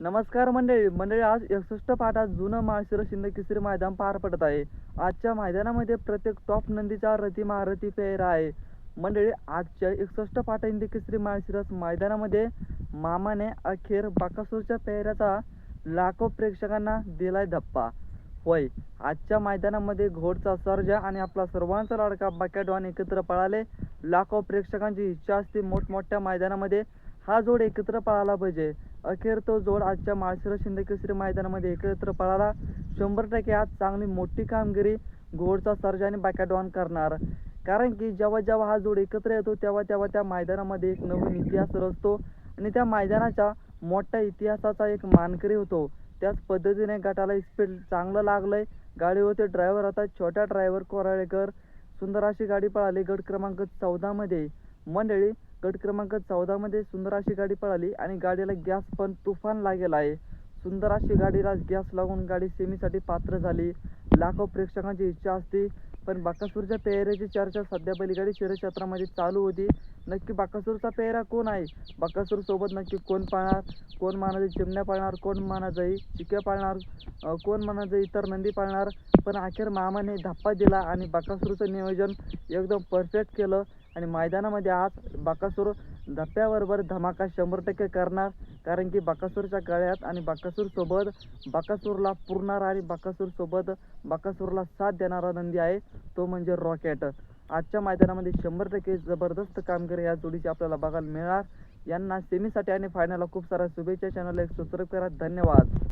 नमस्कार मंडळी. मंडळी आज एकसष्ट पाठात जुनं माळशिरं शिंदे केसरी मैदान पार पडत आहे. आजच्या मैदानामध्ये प्रत्येक टॉप नंदीचा रथी महारथी पेहरा आहे. मंडळी आजच्या एकसष्ट पाठा हिंदी केसरी माळशिरस मैदानामध्ये मामाने अखेर बाकासूरच्या पेहऱ्याचा लाखो प्रेक्षकांना दिलाय धप्पा. होय आजच्या मैदानामध्ये घोडचा सर्जा आणि आपला सर्वांचा लाडका बाक्याडॉन एकत्र पळाले लाखो प्रेक्षकांची इच्छा असते मोठमोठ्या मैदानामध्ये हा जोड एकत्र पळाला पाहिजे. अखेर तो जोड आजच्या माळशिरस शिंदे केसरी मैदानामध्ये एकत्र पळाला. शंभर टक्के आज चांगली मोठी कामगिरी घोडचा सर्ज आणि बॅकॅडॉन करणार. कारण की जेव्हा जेव्हा हा जोड एकत्र येतो तेव्हा तेव्हा त्या मैदानामध्ये एक नवीन इतिहास रचतो आणि त्या मैदानाच्या मोठ्या इतिहासाचा एक मानकरी होतो. त्याच पद्धतीने गटाला स्पीड चांगलं लागलंय. गाडीवरती ड्रायव्हर आता छोट्या ड्रायव्हर कोराळेकर. सुंदर अशी गाडी पळाली गट क्रमांक चौदामध्ये मंडळी गट क्रमांक चौदामध्ये सुंदर अशी गाडी पळाली आणि गाडीला गॅस पण तुफान लागेल आहे. सुंदर अशी गाडीला गॅस लागून गाडी सेमीसाठी पात्र झाली. लाखो प्रेक्षकांची इच्छा असते पण बाकासूरच्या पेहऱ्याची चर्चा सध्या बैलगाडी शर्यक्षेत्रामध्ये चालू होती. नक्की बाकासूरचा पेहरा कोण आहे? बाकासूर सोबत नक्की कोण पाळणार? कोण मानाचे चिमण्या पाळणार? कोण मानाजाई चिक्या पाळणार? कोण मानाजाई इतर नंदी पाळणार? पण अखेर मामाने धप्पा दिला आणि बाकासूरचं नियोजन एकदम परफेक्ट केलं. आणि मैदानामध्ये आज बाकासूर धप्प्याबरोबर धमाका शंभर टक्के करणार. कारण की बाकासूरच्या गळ्यात आणि बाकासूरसोबत बाकासूरला पुरणार आणि बाकासूरसोबत बाकासूरला साथ देणारा नंदी आहे. तो म्हणजे रॉकेट. आजच्या मैदानामध्ये शंभर टक्के जबरदस्त कामगिरी या जोडीची आपल्याला बघायला मिळणार. यांना सेमीसाठी आणि फायनलला खूप साऱ्या शुभेच्छा. चॅनलला एक सबस्क्राईब करा. धन्यवाद.